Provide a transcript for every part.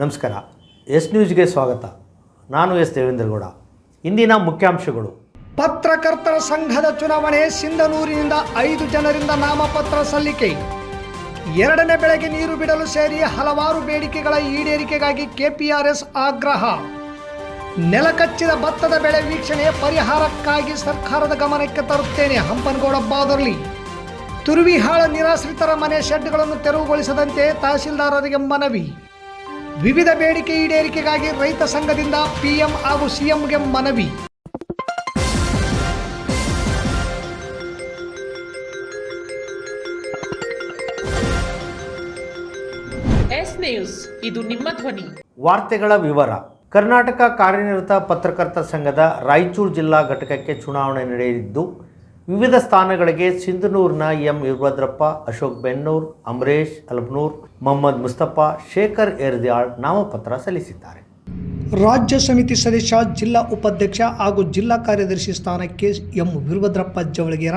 ನಮಸ್ಕಾರ. ಎಸ್ ನ್ಯೂಸ್ಗೆ ಸ್ವಾಗತ. ನಾನು ಎಸ್ ದೇವೇಂದ್ರಗೌಡ ಇಂದಿನ ಮುಖ್ಯಾಂಶಗಳು. ಪತ್ರಕರ್ತರ ಸಂಘದ ಚುನಾವಣೆ ಸಿಂಧನೂರಿನಿಂದ ಐದು ಜನರಿಂದ ನಾಮಪತ್ರ ಸಲ್ಲಿಕೆ. ಎರಡನೇ ಬೆಳೆಗೆ ನೀರು ಬಿಡಲು ಸೇರಿ ಹಲವಾರು ಬೇಡಿಕೆಗಳ ಈಡೇರಿಕೆಗಾಗಿ ಕೆಪಿಆರ್ಎಸ್ ಆಗ್ರಹ. ನೆಲಕಚ್ಚಿದ ಭತ್ತದ ಬೆಳೆ ವೀಕ್ಷಣೆ ಪರಿಹಾರಕ್ಕಾಗಿ ಸರ್ಕಾರದ ಗಮನಕ್ಕೆ ತರುತ್ತೇನೆ ಹಂಪನಗೌಡ ಬಾದರ್ಲಿ. ತುರುವಿಹಾಳ ನಿರಾಶ್ರಿತರ ಮನೆ ಶೆಡ್ಗಳನ್ನು ತೆರವುಗೊಳಿಸದಂತೆ ತಹಸೀಲ್ದಾರರಿಗೆ ಮನವಿ. ವಿವಿಧ ಬೇಡಿಕೆ ಈಡೇರಿಕೆಗಾಗಿ ರೈತ ಸಂಘದಿಂದ ಪಿಎಂ ಹಾಗೂ ಸಿಎಂಗೆ ಮನವಿ. ಎಸ್ ನ್ಯೂಸ್ ಇದು ನಿಮ್ಮ ಧ್ವನಿ. ವಾರ್ತೆಗಳ ವಿವರ. ಕರ್ನಾಟಕ ಕಾರ್ಯನಿರತ ಪತ್ರಕರ್ತರ ಸಂಘದ ರಾಯಚೂರು ಜಿಲ್ಲಾ ಘಟಕಕ್ಕೆ ಚುನಾವಣೆ ನಡೆಯಲಿದ್ದು ವಿವಿಧ ಸ್ಥಾನಗಳಿಗೆ ಸಿಂಧನೂರಿನ ಎಂ ವೀರಭದ್ರಪ್ಪ ಅಶೋಕ್ ಬೆನ್ನೂರ್, ಅಮರೇಶ್ ಅಲ್ಬನೂರ್ ಮೊಹಮ್ಮದ್ ಮುಸ್ತಫಾ, ಶೇಖರ್ ಎರ್ದ್ಯಾಳ್ ನಾಮಪತ್ರ ಸಲ್ಲಿಸಿದ್ದಾರೆ. ರಾಜ್ಯ ಸಮಿತಿ ಸದಸ್ಯ, ಜಿಲ್ಲಾ ಉಪಾಧ್ಯಕ್ಷ ಹಾಗೂ ಜಿಲ್ಲಾ ಕಾರ್ಯದರ್ಶಿ ಸ್ಥಾನಕ್ಕೆ ಎಂ ವೀರಭದ್ರಪ್ಪ ಜವಳಗೇರ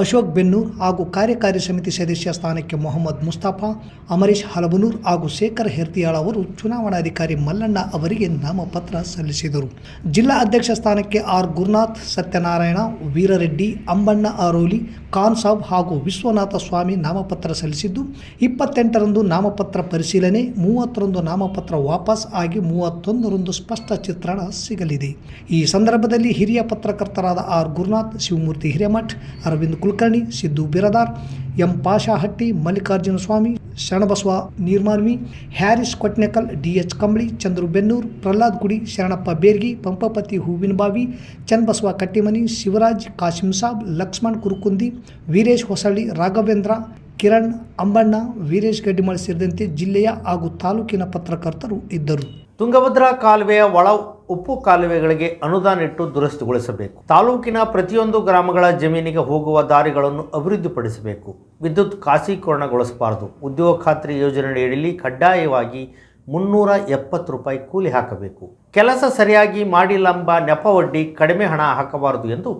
ಅಶೋಕ್ ಬೆನ್ನೂರ್ ಹಾಗೂ ಕಾರ್ಯಕಾರಿ ಸಮಿತಿ ಸದಸ್ಯ ಸ್ಥಾನಕ್ಕೆ ಮೊಹಮ್ಮದ್ ಮುಸ್ತಾಫಾ, ಅಮರೀಶ್ ಹಲಬನೂರ್ ಹಾಗೂ ಶೇಖರ್ ಹೆರ್ತಿಯಾಳ್ ಅವರು ಚುನಾವಣಾಧಿಕಾರಿ ಮಲ್ಲಣ್ಣ ಅವರಿಗೆ ನಾಮಪತ್ರ ಸಲ್ಲಿಸಿದರು. ಜಿಲ್ಲಾ ಅಧ್ಯಕ್ಷ ಸ್ಥಾನಕ್ಕೆ ಆರ್. ಗುರುನಾಥ್, ಸತ್ಯನಾರಾಯಣ, ವೀರರೆಡ್ಡಿ, ಅಂಬಣ್ಣ ಆರೋಲಿ ಖಾನ್ ಸಾಬ್ ಹಾಗೂ ವಿಶ್ವನಾಥ ಸ್ವಾಮಿ ನಾಮಪತ್ರ ಸಲ್ಲಿಸಿದ್ದು, ಇಪ್ಪತ್ತೆಂಟರಂದು ನಾಮಪತ್ರ ಪರಿಶೀಲನೆ, ಮೂವತ್ತರಂದು ನಾಮಪತ್ರ ವಾಪಸ್ ಆಗಿ ಮೂವತ್ತೊಂದರಂದು ಸ್ಪಷ್ಟ ಚಿತ್ರಣ ಸಿಗಲಿದೆ. ಈ ಸಂದರ್ಭದಲ್ಲಿ ಹಿರಿಯ ಪತ್ರಕರ್ತರಾದ R. Gurunath, Shivamurthy Hiremath, Arvind Kulkarni, Siddu Biradar, M. Pashahatti, Mallikarjuna Swamy, Sharanabasava Neermanvi, Harris Kotnekal, D. H. Kambali, Chandru Bennur, Pralhad ಗುಡಿ, ಶರಣಪ್ಪ ಬೇರ್ಗಿ, ಪಂಪಪತಿ ಹೂವಿನಬಾವಿ, ಚನ್ನಬಸವ ಕಟ್ಟಿಮನಿ, ಶಿವರಾಜ್ ಕಾಶಿಂ ಸಾಬ್, ಲಕ್ಷ್ಮಣ್ ಕುರುಕುಂದಿ, ವೀರೇಶ್ ಹೊಸಳ್ಳಿ, ರಾಘವೇಂದ್ರ, ಕಿರಣ್ ಅಂಬಣ್ಣ, ವೀರೇಶ್ ಗಡ್ಡಿಮಳ್ ಸೇರಿದಂತೆ ಜಿಲ್ಲೆಯ ಹಾಗೂ ತಾಲೂಕಿನ ಪತ್ರಕರ್ತರು ಇದ್ದರು. ತುಂಗಭದ್ರಾ ಕಾಲುವೆಯ ಒಳ ಉಪ್ಪು ಕಾಲುವೆಗಳಿಗೆ ಅನುದಾನ ಇಟ್ಟು ದುರಸ್ತಿಗೊಳಿಸಬೇಕು. ತಾಲೂಕಿನ ಪ್ರತಿಯೊಂದು ಗ್ರಾಮಗಳ ಜಮೀನಿಗೆ ಹೋಗುವ ದಾರಿಗಳನ್ನು ಅಭಿವೃದ್ಧಿಪಡಿಸಬೇಕು. ವಿದ್ಯುತ್ ಖಾಸೀಕರಣಗೊಳಿಸಬಾರದು ಉದ್ಯೋಗ ಖಾತ್ರಿ ಯೋಜನೆಯಡಿಯಲ್ಲಿ ಕಡ್ಡಾಯವಾಗಿ ಮುನ್ನೂರ ಎಪ್ಪತ್ತು ರೂಪಾಯಿ ಕೂಲಿ ಹಾಕಬೇಕು. ಕೆಲಸ ಸರಿಯಾಗಿ ಮಾಡಿಲ್ಲಂಬ ನೆಪವಡ್ಡಿ ಕಡಿಮೆ ಹಣ ಹಾಕಬಾರದು ಎಂದು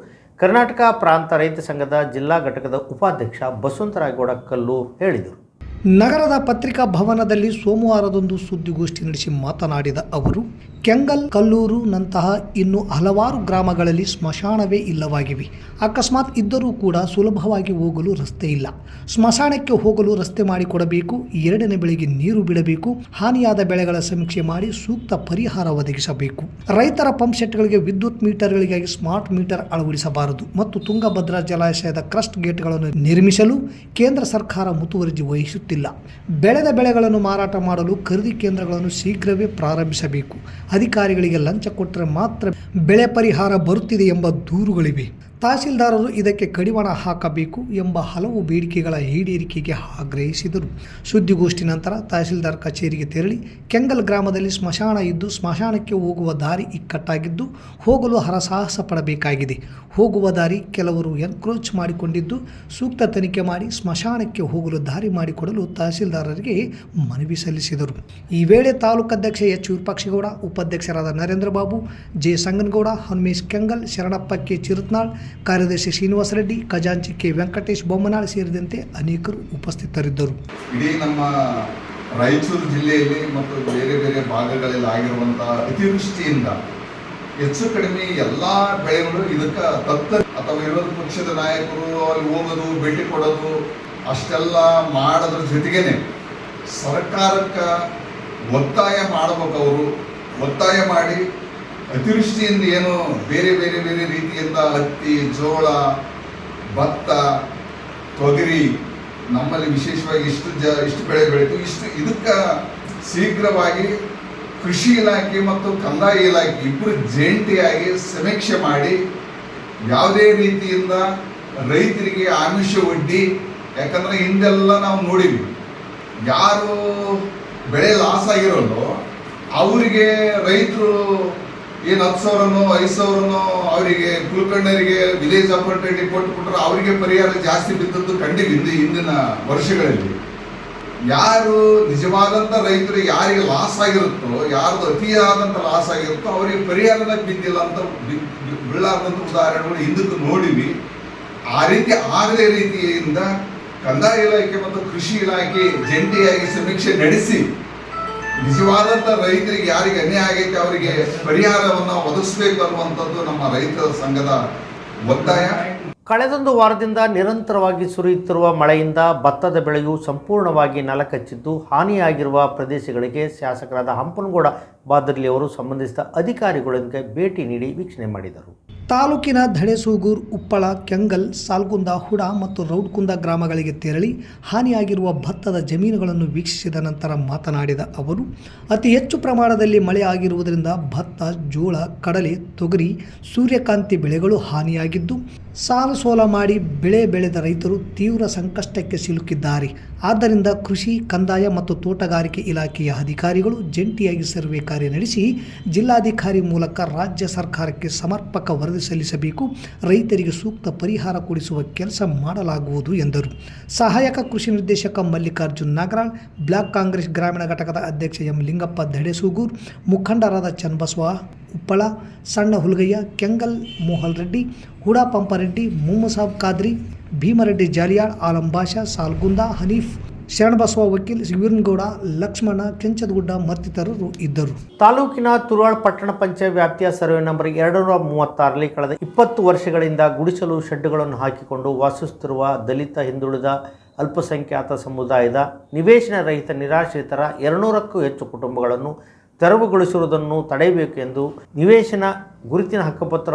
ಕರ್ನಾಟಕ ಪ್ರಾಂತ ರೈತ ಸಂಘದ ಜಿಲ್ಲಾ ಘಟಕದ ಉಪಾಧ್ಯಕ್ಷ ಬಸವಂತರಾಯಗೌಡ ಕಲ್ಲೂರ್ ಹೇಳಿದರು. ನಗರದ ಪತ್ರಿಕಾ ಭವನದಲ್ಲಿ ಸೋಮವಾರದಂದು ಸುದ್ದಿಗೋಷ್ಠಿ ನಡೆಸಿ ಮಾತನಾಡಿದ ಅವರು ಕೆಂಗಲ್, ಕಲ್ಲೂರು ನಂತಹ ಇನ್ನು ಹಲವಾರು ಗ್ರಾಮಗಳಲ್ಲಿ ಸ್ಮಶಾನವೇ ಇಲ್ಲವಾಗಿವೆ. ಅಕಸ್ಮಾತ್ ಇದ್ದರೂ ಕೂಡ ಸುಲಭವಾಗಿ ಹೋಗಲು ರಸ್ತೆ ಇಲ್ಲ. ಸ್ಮಶಾನಕ್ಕೆ ಹೋಗಲು ರಸ್ತೆ ಮಾಡಿಕೊಡಬೇಕು, ಎರಡನೇ ಬೆಳೆಗೆ ನೀರು ಬಿಡಬೇಕು, ಹಾನಿಯಾದ ಬೆಳೆಗಳ ಸಮೀಕ್ಷೆ ಮಾಡಿ ಸೂಕ್ತ ಪರಿಹಾರ ಒದಗಿಸಬೇಕು. ರೈತರ ಪಂಪ್ ಸೆಟ್ಗಳಿಗೆ ವಿದ್ಯುತ್ ಮೀಟರ್ಗಳಿಗಾಗಿ ಸ್ಮಾರ್ಟ್ ಮೀಟರ್ ಅಳವಡಿಸಬಾರದು ಮತ್ತು ತುಂಗಭದ್ರಾ ಜಲಾಶಯದ ಕ್ರಸ್ಟ್ ಗೇಟ್ಗಳನ್ನು ನಿರ್ಮಿಸಲು ಕೇಂದ್ರ ಸರ್ಕಾರ ಮುತುವರ್ಜಿ ವಹಿಸುತ್ತಿಲ್ಲ. ಬೆಳೆದ ಬೆಳೆಗಳನ್ನು ಮಾರಾಟ ಮಾಡಲು ಖರೀದಿ ಕೇಂದ್ರಗಳನ್ನು ಶೀಘ್ರವೇ ಪ್ರಾರಂಭಿಸಬೇಕು. ಅಧಿಕಾರಿಗಳಿಗೆ ಲಂಚ ಕೊಟ್ಟರೆ ಮಾತ್ರ ಬೆಳೆ ಪರಿಹಾರ ಬರುತ್ತಿದೆ ಎಂಬ ದೂರುಗಳಿವೆ. ತಹಸೀಲ್ದಾರರು ಇದಕ್ಕೆ ಕಡಿವಾಣ ಹಾಕಬೇಕು ಎಂಬ ಹಲವು ಬೇಡಿಕೆಗಳ ಈಡೇರಿಕೆಗೆ ಆಗ್ರಹಿಸಿದರು. ಸುದ್ದಿಗೋಷ್ಠಿ ನಂತರ ತಹಸೀಲ್ದಾರ್ ಕಚೇರಿಗೆ ತೆರಳಿ ಕೆಂಗಲ್ ಗ್ರಾಮದಲ್ಲಿ ಸ್ಮಶಾನ ಇದ್ದು ಸ್ಮಶಾನಕ್ಕೆ ಹೋಗುವ ದಾರಿ ಇಕ್ಕಟ್ಟಾಗಿದ್ದು ಹೋಗಲು ಹರಸಾಹಸ ಪಡಬೇಕಾಗಿದೆ. ಹೋಗುವ ದಾರಿ ಕೆಲವರು ಎನ್ಕ್ರೋಚ್ ಮಾಡಿಕೊಂಡಿದ್ದು ಸೂಕ್ತ ತನಿಖೆ ಮಾಡಿ ಸ್ಮಶಾನಕ್ಕೆ ಹೋಗಲು ದಾರಿ ಮಾಡಿಕೊಡಲು ತಹಸೀಲ್ದಾರರಿಗೆ ಮನವಿ ಸಲ್ಲಿಸಿದರು. ಈ ವೇಳೆ ತಾಲೂಕಾಧ್ಯಕ್ಷ ಎಚ್ ವಿರೂಪಾಕ್ಷಿಗೌಡ, ಉಪಾಧ್ಯಕ್ಷರಾದ ನರೇಂದ್ರ ಬಾಬು, ಜೆ ಸಂಗನಗೌಡ, ಹನುಮೇಶ್ ಕೆಂಗಲ್, ಶರಣಪ್ಪ ಕೆ ಚಿರುತ್ನಾಳ್ ಕಾರ್ಯದರ್ಶಿ ಶ್ರೀನಿವಾಸ ರೆಡ್ಡಿ, ಖಜಾಂಚಿ ಕೆ ವೆಂಕಟೇಶ್ ಬೊಮ್ಮನಾಳ್ ಸೇರಿದಂತೆ ಅನೇಕರು ಉಪಸ್ಥಿತರಿದ್ದರು. ಇಡೀ ನಮ್ಮ ರಾಯಚೂರು ಜಿಲ್ಲೆಯಲ್ಲಿ ಮತ್ತು ಬೇರೆ ಬೇರೆ ಭಾಗಗಳಲ್ಲಿ ಆಗಿರುವಂತಹ ಅತಿವೃಷ್ಟಿಯಿಂದ ಹೆಚ್ಚು ಕಡಿಮೆ ಎಲ್ಲ ಬೆಳೆಗಳು ಇದಕ್ಕೆ ತತ್ತ ಅಥವಾ ವಿರೋಧ ಪಕ್ಷದ ನಾಯಕರು ಅಲ್ಲಿ ಹೋಗೋದು, ಭೇಟಿ ಕೊಡೋದು, ಅಷ್ಟೆಲ್ಲ ಮಾಡೋದ್ರ ಜೊತೆಗೇನೆ ಸರ್ಕಾರಕ್ಕೆ ಒತ್ತಾಯ ಮಾಡಬೇಕು ಅವರು ಒತ್ತಾಯ ಮಾಡಿ ಅತಿವೃಷ್ಟಿಯಿಂದ ಏನು ಬೇರೆ ಬೇರೆ ಬೇರೆ ರೀತಿಯಿಂದ ಹತ್ತಿ, ಜೋಳ, ಭತ್ತ, ತೊಗರಿ, ನಮ್ಮಲ್ಲಿ ವಿಶೇಷವಾಗಿ ಇಷ್ಟು ಜ, ಇಷ್ಟು ಬೆಳೆ ಬೆಳೀತು. ಇಷ್ಟು, ಇದಕ್ಕೆ ಶೀಘ್ರವಾಗಿ ಕೃಷಿ ಇಲಾಖೆ ಮತ್ತು ಕಂದಾಯ ಇಲಾಖೆ ಇಬ್ಬರು ಜಂಟಿಯಾಗಿ ಸಮೀಕ್ಷೆ ಮಾಡಿ ಯಾವುದೇ ರೀತಿಯಿಂದ ರೈತರಿಗೆ ಆಮಿಷ ಒಡ್ಡಿ, ಯಾಕಂದ್ರೆ ಹಿಂದೆಲ್ಲ ನಾವು ನೋಡಿದ್ವಿ. ಯಾರು ಬೆಳೆ ಲಾಸ್ ಆಗಿರೋಲ್ಲೋ, ಅವರಿಗೆ ರೈತರು ಏನು ಹತ್ತು ಸಾವಿರನೋ, ಐದು ಸಾವಿರನೋ ಅವರಿಗೆ ಕುಲಕರ್ಣರಿಗೆ ವಿಲೇಜ್ ಅಪಾರ್ಟ್ಮೆಂಟ್ ಕೊಟ್ಟರೆ ಅವರಿಗೆ ಪರಿಹಾರ ಜಾಸ್ತಿ ಬಿದ್ದದ್ದು ಕಂಡಿ ಬಿದ್ದು ಹಿಂದಿನ ವರ್ಷಗಳಲ್ಲಿ. ಯಾರು ನಿಜವಾದಂಥ ರೈತರು ಯಾರಿಗೆ ಲಾಸ್ ಆಗಿರುತ್ತೋ, ಯಾರ್ದು ಅತಿಯಾದಂಥ ಲಾಸ್ ಆಗಿರುತ್ತೋ ಅವರಿಗೆ ಪರಿಹಾರನ ಬಿದ್ದಿಲ್ಲ ಅಂತ ಬಿ- ಬಿ- ಉದಾಹರಣೆಗಳು ಹಿಂದಕ್ಕೆ ನೋಡಿವಿ. ಆ ರೀತಿ ಆಗದೇ ರೀತಿಯಿಂದ ಕಂದಾಯ ಇಲಾಖೆ ಮತ್ತು ಕೃಷಿ ಇಲಾಖೆ ಜಂಟಿಯಾಗಿ ಸಮೀಕ್ಷೆ ನಡೆಸಿ ನಿಜವಾದಂತ ರೈತರಿಗೆ ಯಾರಿಗೆ ಅನ್ಯಾಯ ಆಗೈತೆ ಅವರಿಗೆ ಪರಿಹಾರವನ್ನು ಒದಗಿಸಬೇಕು ಅನ್ನುವಂಥದ್ದು ನಮ್ಮ ರೈತ ಸಂಘದ ಒತ್ತಾಯ. ಕಳೆದೊಂದು ವಾರದಿಂದ ನಿರಂತರವಾಗಿ ಸುರಿಯುತ್ತಿರುವ ಮಳೆಯಿಂದ ಭತ್ತದ ಬೆಳೆಯು ಸಂಪೂರ್ಣವಾಗಿ ನೆಲಕಚ್ಚಿದ್ದು ಹಾನಿಯಾಗಿರುವ ಪ್ರದೇಶಗಳಿಗೆ ಶಾಸಕರಾದ ಹಂಪನಗೌಡ ಬಾದರ್ಲಿ ಅವರು ಸಂಬಂಧಿಸಿದ ಅಧಿಕಾರಿಗಳೊಂದಿಗೆ ಭೇಟಿ ನೀಡಿ ವೀಕ್ಷಣೆ ಮಾಡಿದರು. ತಾಲೂಕಿನ ಧಳೆಸೂಗೂರ್ ಉಪ್ಪಳ, ಕೆಂಗಲ್, ಸಾಲ್ಗುಂದ, ಹುಡ ಮತ್ತು ರೌಡ್ಕುಂದ ಗ್ರಾಮಗಳಿಗೆ ತೆರಳಿ ಹಾನಿಯಾಗಿರುವ ಭತ್ತದ ಜಮೀನುಗಳನ್ನು ವೀಕ್ಷಿಸಿದ ನಂತರ ಮಾತನಾಡಿದ ಅವರು, ಅತಿ ಹೆಚ್ಚು ಪ್ರಮಾಣದಲ್ಲಿ ಮಳೆ ಆಗಿರುವುದರಿಂದ ಭತ್ತ, ಜೋಳ, ಕಡಲೆ, ತೊಗರಿ, ಸೂರ್ಯಕಾಂತಿ ಬೆಳೆಗಳು ಹಾನಿಯಾಗಿದ್ದು, ಸಾಲ ಸೋಲ ಮಾಡಿ ಬೆಳೆ ಬೆಳೆದ ರೈತರು ತೀವ್ರ ಸಂಕಷ್ಟಕ್ಕೆ ಸಿಲುಕಿದ್ದಾರೆ. ಆದ್ದರಿಂದ ಕೃಷಿ, ಕಂದಾಯ ಮತ್ತು ತೋಟಗಾರಿಕೆ ಇಲಾಖೆಯ ಅಧಿಕಾರಿಗಳು ಜಂಟಿಯಾಗಿ ಸರ್ವೆ ಕಾರ್ಯ ನಡೆಸಿ, ಜಿಲ್ಲಾಧಿಕಾರಿ ಮೂಲಕ ರಾಜ್ಯ ಸರ್ಕಾರಕ್ಕೆ ಸಮರ್ಪಕ ವರದಿ ಸಲ್ಲಿಸಬೇಕು, ರೈತರಿಗೆ ಸೂಕ್ತ ಪರಿಹಾರ ಕೊಡಿಸುವ ಕೆಲಸ ಮಾಡಲಾಗುವುದು ಎಂದರು. ಸಹಾಯಕ ಕೃಷಿ ನಿರ್ದೇಶಕ ಮಲ್ಲಿಕಾರ್ಜುನ್ ನಾಗರಾಳ್, ಬ್ಲಾಕ್ ಕಾಂಗ್ರೆಸ್ ಗ್ರಾಮೀಣ ಘಟಕದ ಅಧ್ಯಕ್ಷ ಎಂ ಲಿಂಗಪ್ಪ ದಡೆಸೂಗೂರ್ ಮುಖಂಡರಾದ ಚನ್ನಬಸವ ಉಪ್ಪಳ, ಸಣ್ಣ ಹುಲ್ಗಯ್ಯ, ಕೆಂಗಲ್ ಮೋಹಲ್ ರೆಡ್ಡಿ ಹುಡಾ ಪಂಪರೆಡ್ಡಿ ಮುಮ್ಮಸಾಬ್ ಖಾದ್ರಿ ಭೀಮರೆಡ್ಡಿ ಜಾಲಿಯಾಳ್ ಆಲಂ ಬಾಷಾ ಸಾಲ್ಗುಂದ ಹನೀಫ್ ಶರಣಬಸವ ವಕೀಲ್ ವೀರನಗೌಡ ಲಕ್ಷ್ಮಣ ಕೆಂಚದಗುಡ್ಡ ಮತ್ತಿತರರು ಇದ್ದರು. ತಾಲೂಕಿನ ತುರಾಳ್ ಪಟ್ಟಣ ಪಂಚಾಯತ್ ವ್ಯಾಪ್ತಿಯ ಸರ್ವೆ ನಂಬರ್ ಎರಡುನೂರ ಮೂವತ್ತಾರರಲ್ಲಿ ಕಳೆದ ಇಪ್ಪತ್ತು ವರ್ಷಗಳಿಂದ ಗುಡಿಸಲು ಶೆಡ್ಗಳನ್ನು ಹಾಕಿಕೊಂಡು ವಾಸಿಸುತ್ತಿರುವ ದಲಿತ, ಹಿಂದುಳಿದ, ಅಲ್ಪಸಂಖ್ಯಾತ ಸಮುದಾಯದ ನಿವೇಶನ ರಹಿತ ನಿರಾಶ್ರಿತರ ಎರಡುನೂರಕ್ಕೂ ಹೆಚ್ಚು ಕುಟುಂಬಗಳನ್ನು ತೆರವುಗೊಳಿಸುವುದನ್ನು ತಡೆಯಬೇಕು ಎಂದು ನಿವೇಶನ ಗುರುತಿನ ಹಕ್ಕುಪತ್ರ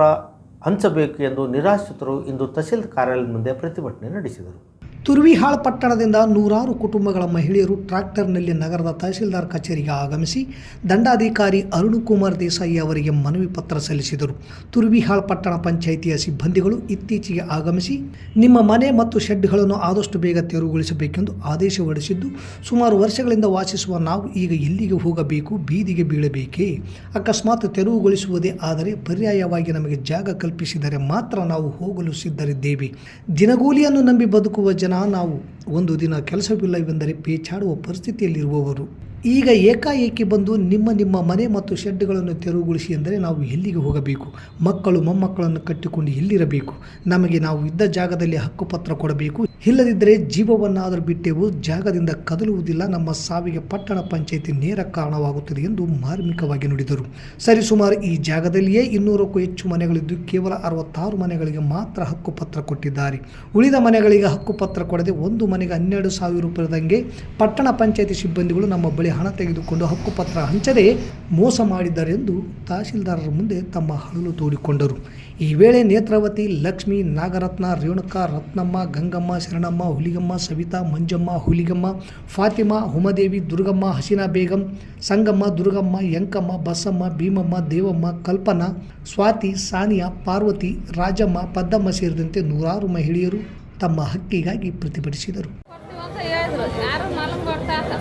ಹಂಚಬೇಕು ಎಂದು ನಿರಾಶ್ರಿತರು ಇಂದು ತಹಸೀಲ್ ಕಾರ್ಯಾಲಯದ ಮುಂದೆ ಪ್ರತಿಭಟನೆ ನಡೆಸಿದರು. ತುರ್ವಿಹಾಳ್ ಪಟ್ಟಣದಿಂದ ನೂರಾರು ಕುಟುಂಬಗಳ ಮಹಿಳೆಯರು ಟ್ರ್ಯಾಕ್ಟರ್ನಲ್ಲಿ ನಗರದ ತಹಸೀಲ್ದಾರ್ ಕಚೇರಿಗೆ ಆಗಮಿಸಿ ದಂಡಾಧಿಕಾರಿ ಅರುಣ್ ಕುಮಾರ್ ದೇಸಾಯಿ ಅವರಿಗೆ ಮನವಿ ಪತ್ರ ಸಲ್ಲಿಸಿದರು. ತುರ್ವಿಹಾಳ್ ಪಟ್ಟಣ ಪಂಚಾಯಿತಿಯ ಸಿಬ್ಬಂದಿಗಳು ಇತ್ತೀಚೆಗೆ ಆಗಮಿಸಿ ನಿಮ್ಮ ಮನೆ ಮತ್ತು ಶೆಡ್ಗಳನ್ನು ಆದಷ್ಟು ಬೇಗ ತೆರವುಗೊಳಿಸಬೇಕೆಂದು ಆದೇಶ ಹೊರಡಿಸಿದ್ದು, ಸುಮಾರು ವರ್ಷಗಳಿಂದ ವಾಸಿಸುವ ನಾವು ಈಗ ಎಲ್ಲಿಗೆ ಹೋಗಬೇಕು, ಬೀದಿಗೆ ಬೀಳಬೇಕೇ? ಅಕಸ್ಮಾತ್ ತೆರವುಗೊಳಿಸುವುದೇ ಆದರೆ ಪರ್ಯಾಯವಾಗಿ ನಮಗೆ ಜಾಗ ಕಲ್ಪಿಸಿದರೆ ಮಾತ್ರ ನಾವು ಹೋಗಲು ಸಿದ್ಧರಿದ್ದೇವೆ. ದಿನಗೂಲಿಯನ್ನು ನಂಬಿ ಬದುಕುವ ಜನ ನಾವು ಒಂದು ದಿನ ಕೆಲಸವಿಲ್ಲವೆಂದರೆ ಪೇಚಾಡುವ ಪರಿಸ್ಥಿತಿಯಲ್ಲಿರುವವರು. ಈಗ ಏಕಾಏಕಿ ಬಂದು ನಿಮ್ಮ ನಿಮ್ಮ ಮನೆ ಮತ್ತು ಶೆಡ್ಗಳನ್ನು ತೆರವುಗೊಳಿಸಿ ಎಂದರೆ ನಾವು ಎಲ್ಲಿಗೆ ಹೋಗಬೇಕು? ಮಕ್ಕಳು ಮೊಮ್ಮಕ್ಕಳನ್ನು ಕಟ್ಟಿಕೊಂಡು ಎಲ್ಲಿರಬೇಕು? ನಮಗೆ ನಾವು ಇದ್ದ ಜಾಗದಲ್ಲಿ ಹಕ್ಕುಪತ್ರ ಕೊಡಬೇಕು? ಇಲ್ಲದಿದ್ದರೆ ಜೀವವನ್ನಾದರೂ ಬಿಟ್ಟೆವು ಜಾಗದಿಂದ ಕದಲುವುದಿಲ್ಲ. ನಮ್ಮ ಸಾವಿಗೆ ಪಟ್ಟಣ ಪಂಚಾಯಿತಿ ನೇರ ಕಾರಣವಾಗುತ್ತದೆ ಎಂದು ಮಾರ್ಮಿಕವಾಗಿ ನುಡಿದರು. ಸರಿಸುಮಾರು ಈ ಜಾಗದಲ್ಲಿಯೇ ಇನ್ನೂರಕ್ಕೂ ಹೆಚ್ಚು ಮನೆಗಳಿದ್ದು ಕೇವಲ ಅರವತ್ತಾರು ಮನೆಗಳಿಗೆ ಮಾತ್ರ ಹಕ್ಕುಪತ್ರ ಕೊಟ್ಟಿದ್ದಾರೆ. ಉಳಿದ ಮನೆಗಳಿಗೆ ಹಕ್ಕುಪತ್ರ ಕೊಡದೆ ಒಂದು ಮನೆಗೆ ಹನ್ನೆರಡು ಸಾವಿರ ರೂಪಾಯಿದಂಗೆ ಪಟ್ಟಣ ಪಂಚಾಯಿತಿ ಸಿಬ್ಬಂದಿಗಳು ನಮ್ಮ ಬಳಿ ಹಣ ತೆಗೆದುಕೊಂಡು ಹಕ್ಕುಪತ್ರ ಹಂಚದೆ ಮೋಸ ಮಾಡಿದ್ದಾರೆ ಎಂದು ತಹಶೀಲ್ದಾರರ ಮುಂದೆ ತಮ್ಮ ಹಳಲು ತೋಡಿಕೊಂಡರು. ಈ ವೇಳೆ ನೇತ್ರಾವತಿ, ಲಕ್ಷ್ಮಿ, ನಾಗರತ್ನ, ರೇಣುಕ, ರತ್ನಮ್ಮ, ಗಂಗಮ್ಮ, ಶರಣಮ್ಮ, ಹುಲಿಗಮ್ಮ, ಸವಿತಾ, ಮಂಜಮ್ಮ, ಹುಲಿಗಮ್ಮ, ಫಾತಿಮಾ ಹುಮದೇವಿ ದುರ್ಗಮ್ಮ, ಹಸೀನಾ ಬೇಗಂ, ಸಂಗಮ್ಮ, ದುರ್ಗಮ್ಮ, ಯಂಕಮ್ಮ, ಬಸಮ್ಮ, ಭೀಮಮ್ಮ, ದೇವಮ್ಮ, ಕಲ್ಪನಾ, ಸ್ವಾತಿ, ಸಾನಿಯಾ, ಪಾರ್ವತಿ, ರಾಜಮ್ಮ, ಪದ್ದಮ್ಮ ಸೇರಿದಂತೆ ನೂರಾರು ಮಹಿಳೆಯರು ತಮ್ಮ ಹಕ್ಕಿಗಾಗಿ ಪ್ರತಿಭಟಿಸಿದರು ಕೊಡ್ತೀವಿ ಅಂತ ಹೇಳಿದ್ರು ಯಾರು ಮಾಲೂಮ್ ಕೊಡ್ತಾರ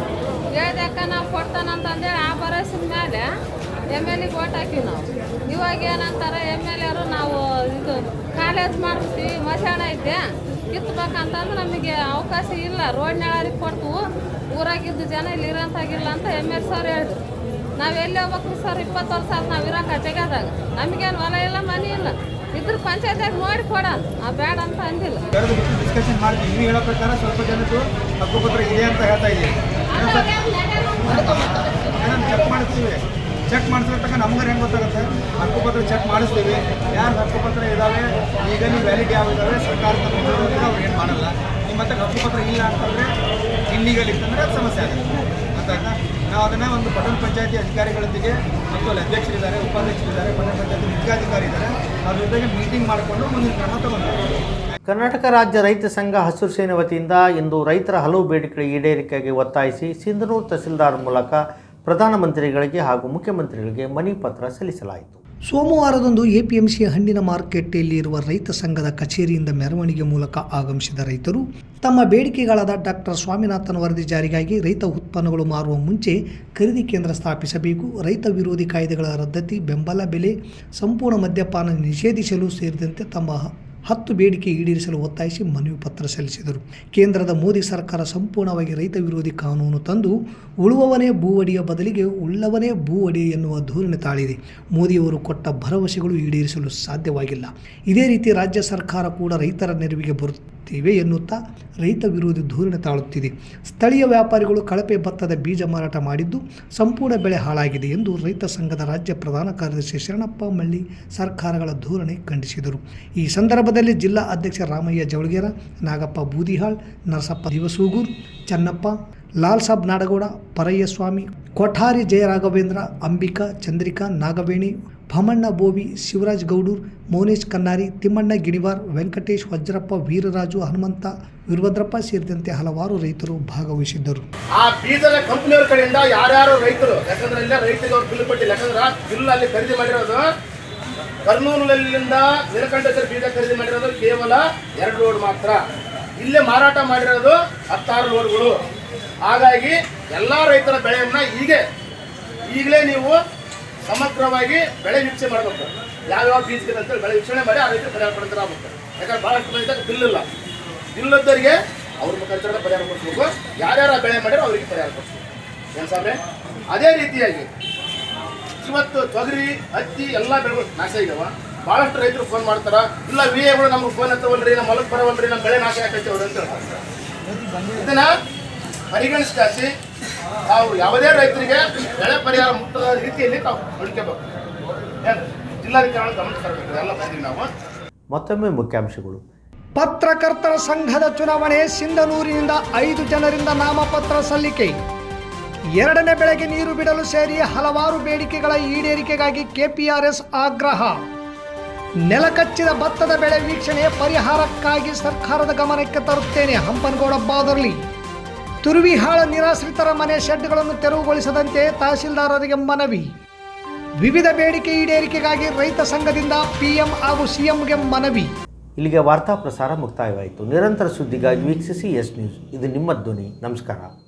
ಹೇಳ್ದಕ್ಕ ನಾವು ಕೊಡ್ತಾನಂತಂದೇಳಿ ಆ ಭರವಸೆ ಮೇಲೆ ಎಂ ಎಲ್ ಎಗೆ ಓಟ್ ಹಾಕಿವಿ ನಾವು. ಇವಾಗ ಏನಂತಾರೆ ಎಂ ಎಲ್ ಎರು ನಾವು ಇದು ಕಾಲೇಜ್ ಮಾಡ್ತೀವಿ ಮಸಾಣ ಐತೆ, ಕಿತ್ಬೇಕಂತಂದ್ರೆ ನಮಗೆ ಅವಕಾಶ ಇಲ್ಲ. ರೋಡ್ ನೆಳರಿಗೆ ಕೊಡ್ತೀವಿ ಊರಾಗಿದ್ದು ಜನ ಇಲ್ಲಿ ಇರೋಂತಾಗಿಲ್ಲ ಅಂತ ಎಂ ಎಲ್ ಸರ್ ಹೇಳಿದ್ರು. ನಾವು ಎಲ್ಲಿ ಹೋಗ್ಬೇಕು ಸರ್ ಇಪ್ಪತ್ತು ವರ್ಷ ಆಯ್ತು ನಾವು ಇರೋಕೆ ಜಗದಾಗ. ನಮಗೇನು ಹೊಲ ಇಲ್ಲ, ಮನೆ ಇಲ್ಲ. ಇದ್ರ ಪಂಚಾಯತ್ಯಾಗ ನೋಡಿ ಕೊಡ. ಆ ಬೇಡ ಅಂತ ಅಂದಿಲ್ಲ. ಮಾಡ್ತೀವಿ ಹೇಳೋ ಹಕ್ಕುಪತ್ರ ಇದೆ ಅಂತ ಹೇಳ್ತಾ ಇದ್ದೀವಿ. ಚೆಕ್ ಮಾಡಿಸ್ತೀವಿ ಚೆಕ್ ಮಾಡಿಸಿದ ತಕ್ಕ ನಮ್ಗೆ ಹೆಂಗೆ ಗೊತ್ತಾಗುತ್ತೆ? ಹಕ್ಕುಪತ್ರ ಚೆಕ್ ಮಾಡಿಸ್ತೀವಿ. ಯಾರು ಹಕ್ಕುಪತ್ರ ಇದ್ದಾವೆ ಈಗ ವ್ಯಾಲಿಡಿ ಯಾವ ಇದ್ದಾವೆ ಸರ್ಕಾರದ ಅವ್ರು ಏನು ಮಾಡಲ್ಲ. ನಿಮ್ಮ ಹತ್ರ ಹಕ್ಕುಪತ್ರ ಇಲ್ಲ ಅಂತಂದರೆ ಇಲ್ಲಿಗಲ್ ಇತ್ತಂದರೆ ಅದು ಸಮಸ್ಯೆ ಆಗುತ್ತೆ. ಗೊತ್ತಾಯ್ತಾ? ನಾವು ಅದನ್ನು ಒಂದು ಪಟ್ಟಣ ಪಂಚಾಯತಿ ಅಧಿಕಾರಿಗಳೊಂದಿಗೆ ಮತ್ತು ಅಲ್ಲಿ ಅಧ್ಯಕ್ಷರಿದ್ದಾರೆ, ಉಪಾಧ್ಯಕ್ಷರಿದ್ದಾರೆ ಪಟ್ಟಣ ಪಂಚಾಯತಿ ಮುಖ್ಯಾಧಿಕಾರಿ ಇದ್ದಾರೆ ಅವ್ರ ಜೊತೆಗೆ ಮೀಟಿಂಗ್ ಮಾಡಿಕೊಂಡು ಮುಂದಿನ ಕ್ರಮ ತಗೊಂಡು ಕರ್ನಾಟಕ ರಾಜ್ಯ ರೈತ ಸಂಘ ಹಸಿರು ಸೇನೆ ವತಿಯಿಂದ ಇಂದು ರೈತರ ಹಲವು ಬೇಡಿಕೆಗಳ ಈಡೇರಿಕೆಗೆ ಒತ್ತಾಯಿಸಿ ಸಿಂಧನೂರು ತಹಸೀಲ್ದಾರ್ ಮೂಲಕ ಪ್ರಧಾನಮಂತ್ರಿಗಳಿಗೆ ಹಾಗೂ ಮುಖ್ಯಮಂತ್ರಿಗಳಿಗೆ ಮನವಿ ಪತ್ರ ಸಲ್ಲಿಸಲಾಯಿತು. ಸೋಮವಾರದಂದು ಎಪಿಎಂಸಿ ಹಣ್ಣಿನ ಮಾರುಕಟ್ಟೆಯಲ್ಲಿ ಇರುವ ರೈತ ಸಂಘದ ಕಚೇರಿಯಿಂದ ಮೆರವಣಿಗೆ ಮೂಲಕ ಆಗಮಿಸಿದ ರೈತರು, ತಮ್ಮ ಬೇಡಿಕೆಗಳಾದ ಡಾಕ್ಟರ್ ಸ್ವಾಮಿನಾಥನ್ ವರದಿ ಜಾರಿಗಾಗಿ ರೈತ ಉತ್ಪನ್ನಗಳು ಮಾರುವ ಮುಂಚೆ ಖರೀದಿ ಕೇಂದ್ರ ಸ್ಥಾಪಿಸಬೇಕು, ರೈತ ವಿರೋಧಿ ಕಾಯ್ದೆಗಳ ರದ್ದತಿ, ಬೆಂಬಲ ಬೆಲೆ, ಸಂಪೂರ್ಣ ಮದ್ಯಪಾನ ನಿಷೇಧಿಸಲು ಸೇರಿದಂತೆ ತಮ್ಮ ಹತ್ತು ಬೇಡಿಕೆ ಈಡೇರಿಸಲು ಒತ್ತಾಯಿಸಿ ಮನವಿ ಪತ್ರ ಸಲ್ಲಿಸಿದರು. ಕೇಂದ್ರದ ಮೋದಿ ಸರ್ಕಾರ ಸಂಪೂರ್ಣವಾಗಿ ರೈತ ವಿರೋಧಿ ಕಾನೂನು ತಂದು ಉಳುವವನೇ ಭೂವಡಿಯ ಬದಲಿಗೆ ಉಳ್ಳವನೇ ಭೂವಡಿ ಎನ್ನುವ ಧೋರಣೆ ತಾಳಿದೆ. ಮೋದಿಯವರು ಕೊಟ್ಟ ಭರವಸೆಗಳು ಈಡೇರಿಸಲು ಸಾಧ್ಯವಾಗಿಲ್ಲ. ಇದೇ ರೀತಿ ರಾಜ್ಯ ಸರ್ಕಾರ ಕೂಡ ರೈತರ ನೆರವಿಗೆ ಬರುತ್ತೇವೆ ಎನ್ನುತ್ತಾ ರೈತ ವಿರೋಧಿ ಧೋರಣೆ ತಾಳುತ್ತಿದೆ. ಸ್ಥಳೀಯ ವ್ಯಾಪಾರಿಗಳು ಕಳಪೆ ಭತ್ತದ ಬೀಜ ಮಾರಾಟ ಮಾಡಿದ್ದು ಸಂಪೂರ್ಣ ಬೆಳೆ ಹಾಳಾಗಿದೆ ಎಂದು ರೈತ ಸಂಘದ ರಾಜ್ಯ ಪ್ರಧಾನ ಕಾರ್ಯದರ್ಶಿ ಶರಣಪ್ಪ ಮಳ್ಳಿ ಸರ್ಕಾರಗಳ ಧೋರಣೆ ಖಂಡಿಸಿದರು. ಈ ಸಂದರ್ಭದಲ್ಲಿ ಜಿಲ್ಲಾ ಅಧ್ಯಕ್ಷ ರಾಮಯ್ಯ ಜವಳಗೇರ, ನಾಗಪ್ಪ ಬೂದಿಹಾಳ್, ನರಸಪ್ಪ ದಿವಸೂಗೂರ್, ಚನ್ನಪ್ಪ, ಲಾಲ್ ಸಾಬ್ ನಾಡಗೌಡ, ಪರಯ್ಯಸ್ವಾಮಿ, ಕೊಠಾರಿ ಜಯರಾಘವೇಂದ್ರ, ಅಂಬಿಕಾ, ಚಂದ್ರಿಕಾ, ನಾಗವೇಣಿ, ಭಮಣ್ಣ ಬೋವಿ, ಶಿವರಾಜ್ ಗೌಡೂರ್, ಮೌನೇಶ್ ಕನ್ನಾರಿ, ತಿಮ್ಮಣ್ಣ ಗಿಣಿವಾರ್, ವೆಂಕಟೇಶ್ ವಜ್ರಪ್ಪ, ವೀರರಾಜು ಹನುಮಂತ, ವೀರಭದ್ರಪ್ಪ ಸೇರಿದಂತೆ ಹಲವಾರು ರೈತರು ಭಾಗವಹಿಸಿದ್ದರು. ಆ ಬೀಜದ ಕಂಪನಿಯವ್ರ ಕಡೆಯಿಂದ ಯಾರ್ಯಾರು ರೈತರು, ಯಾಕಂದ್ರೆ ರೈತರಿಗೆ ಬಿಲ್ ಕೊಟ್ಟಿಲ್ಲ, ಯಾಕಂದ್ರೆ ಬಿಲ್ ಅಲ್ಲಿ ಖರೀದಿ ಮಾಡಿರೋದು ಕರ್ನೂಲಿನಿಂದ ನೀಲಕಂಠೇಶ್ವರ ಬೀಜ ಖರೀದಿ ಮಾಡಿರೋದು ಕೇವಲ ಎರಡು ಲೋಡ್ ಮಾತ್ರ. ಇಲ್ಲೇ ಮಾರಾಟ ಮಾಡಿರೋದು ಹತ್ತಾರು ಲೋಡ್ಗಳು ಹಾಗಾಗಿ ಎಲ್ಲ ರೈತರ ಬೆಳೆಯನ್ನ ಹೀಗೆ, ಈಗಲೇ ನೀವು ಸಮಗ್ರವಾಗಿ ಬೆಳೆ ವೀಕ್ಷೆ ಮಾಡಬೇಕು. ಯಾವ್ಯಾವ ಬೀಜ ಅಂತೇಳಿ ಬೆಳೆ ವೀಕ್ಷಣೆ ಮಾಡಿ ಆ ರೈತರು ಪರಿಹಾರ ಪಡೆದ್ರೆ ಆಗುತ್ತೆ. ಯಾಕಂದ್ರೆ ಭಾಳಷ್ಟು ಮಂದಿ ಬಿಲ್ ಇಲ್ಲ. ಅವ್ರ ಮುಖಾಂತರ ಪರಿಹಾರ ಕೊಡಿಸ್ಬೇಕು. ಯಾರ್ಯಾರ ಬೆಳೆ ಮಾಡಿರೋ ಅವರಿಗೆ ಪರಿಹಾರ ಕೊಡಿಸ್ಬೇಕು. ಏನು ಸಾಬ್ರೆ? ಅದೇ ರೀತಿಯಾಗಿ ಇವತ್ತು ತೊಗರಿ ಹತ್ತಿ ಎಲ್ಲ ಬೆಳೆಗಳು ನಾಶ ಆಗ್ಯಾವ. ಭಾಳಷ್ಟು ರೈತರು ಫೋನ್ ಮಾಡ್ತಾರ ಇಲ್ಲ ವಿ ಎಗಳು ನಮ್ಗೆ ಫೋನ್ ಹತ್ತವಲ್ರಿ ನಮ್ಮ ಹೊಲಕ್ಕೆ ಬರವಲ್ರಿ ನಮ್ಮ ಬೆಳೆ ನಾಶ ಆಕೈತಿ ಅವ್ರು ಅಂತ ಹೇಳ್ತಾರೆ. ಇದನ್ನ ಪರಿಗಣಿಸಿ ತಾವು ಯಾವುದೇ ರೈತರಿಗೆ ಬೆಳೆ ಪರಿಹಾರ ಮುಟ್ಟದ ರೀತಿಯಲ್ಲಿ ತಾವು ನೋಡ್ಕೋಬೇಕು ಏನು? ಜಿಲ್ಲಾಧಿಕಾರಿಗಳು ಗಮನ ತರಬೇಕು ಎಲ್ಲ ಬಂದಿವಿ ನಾವು. ಮತ್ತೊಮ್ಮೆ ಮುಖ್ಯಾಂಶಗಳು. ಪತ್ರಕರ್ತರ ಸಂಘದ ಚುನಾವಣೆ ಸಿಂಧನೂರಿನಿಂದ ಐದು ಜನರಿಂದ ನಾಮಪತ್ರ ಸಲ್ಲಿಕೆ. ಎರಡನೇ ಬೆಳೆಗೆ ನೀರು ಬಿಡಲು ಸೇರಿ ಹಲವಾರು ಬೇಡಿಕೆಗಳ ಈಡೇರಿಕೆಗಾಗಿ ಕೆಪಿಆರ್ಎಸ್ ಆಗ್ರಹ. ನೆಲಕಚ್ಚಿದ ಭತ್ತದ ಬೆಳೆ ವೀಕ್ಷಣೆ ಪರಿಹಾರಕ್ಕಾಗಿ ಸರ್ಕಾರದ ಗಮನಕ್ಕೆ ತರುತ್ತೇನೆ ಹಂಪನಗೌಡ ಬಾದರ್ಲಿ. ತುರುವಿಹಾಳ ನಿರಾಶ್ರಿತರ ಮನೆ ಶೆಡ್ಗಳನ್ನು ತೆರವುಗೊಳಿಸದಂತೆ ತಹಸೀಲ್ದಾರರಿಗೆ ಮನವಿ. ವಿವಿಧ ಬೇಡಿಕೆ ಈಡೇರಿಕೆಗಾಗಿ ರೈತ ಸಂಘದಿಂದ ಪಿಎಂ ಹಾಗೂ ಸಿಎಂಗೆ ಮನವಿ. ಇಲ್ಲಿಗೆ ವಾರ್ತಾ ಪ್ರಸಾರ ಮುಕ್ತಾಯವಾಯಿತು. ನಿರಂತರ ಸುದ್ದಿಗಾಗಿ ವೀಕ್ಷಿಸಿ ಎಸ್ ನ್ಯೂಸ್. ಇದು ನಿಮ್ಮ ಧ್ವನಿ. ನಮಸ್ಕಾರ.